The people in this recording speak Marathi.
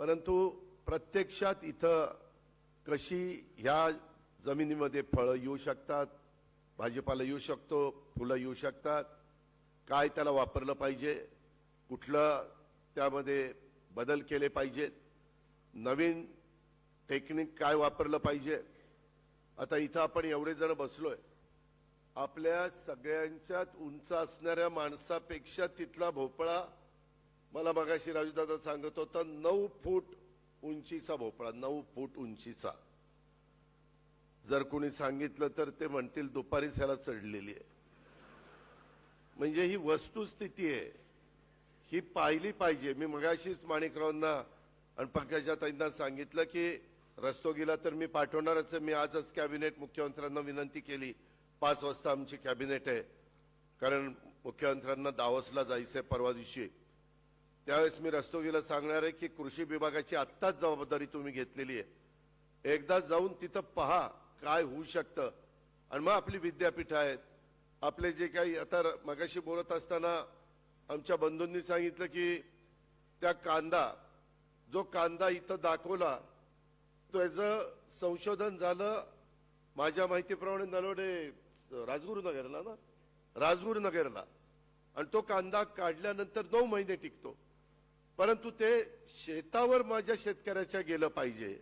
परंतु प्रत्यक्षात इथं कशी ह्या जमिनीमध्ये फळं येऊ शकतात भाजीपाला येऊ शकतो फुलं येऊ शकतात काय त्याला वापरलं पाहिजे कुठलं त्यामध्ये बदल केले पाहिजेत नवीन टेक्निक काय वापरलं पाहिजे. आता इथं आपण एवढे जण बसलोय. आपल्या सगळ्यांच्यात उंच असणाऱ्या माणसापेक्षा तिथला भोपळा मला मगाशी राजूदादा सांगत होता नऊ फूट उंचीचा भोपळा नऊ फूट उंचीचा. जर कोणी सांगितलं तर ते म्हणतील दुपारीच ह्याला चढलेली आहे. म्हणजे ही वस्तुस्थिती आहे. ही पाहिली पाहिजे. मी मगाशीच माणिकरावांना आणि पंकजा ताईंना सांगितलं की रस्तोगीला तर मी पाठवणारच आहे. मी आजच कॅबिनेट मुख्यमंत्र्यांना विनंती केली. पाच वाजता आमची कॅबिनेट आहे. कारण मुख्यमंत्र्यांना दावसला जायचंय परवा दिवशी. त्यावेळेस मी रस्तोगीला सांगणार आहे की कृषी विभागाची आत्ताच जबाबदारी तुम्ही घेतलेली आहे. एकदा जाऊन तिथं पहा काय होऊ शकतं. आणि मग आपली विद्यापीठ आहेत. आपले जे काही आता र- मगाशी बोलत असताना आमच्या बंधूंनी सांगितलं की त्या कांदा जो कांदा इथं दाखवला त्याचं संशोधन झालं माझ्या माहितीप्रमाणे नलवडे राजगुरुनगरला ना? राजगुरुनगरला आणि तो कांदा काढल्यानंतर नऊ महिने टिकतो. परंतु ते शेतावर माझ्या शेतकऱ्याच्या गेलं पाहिजे.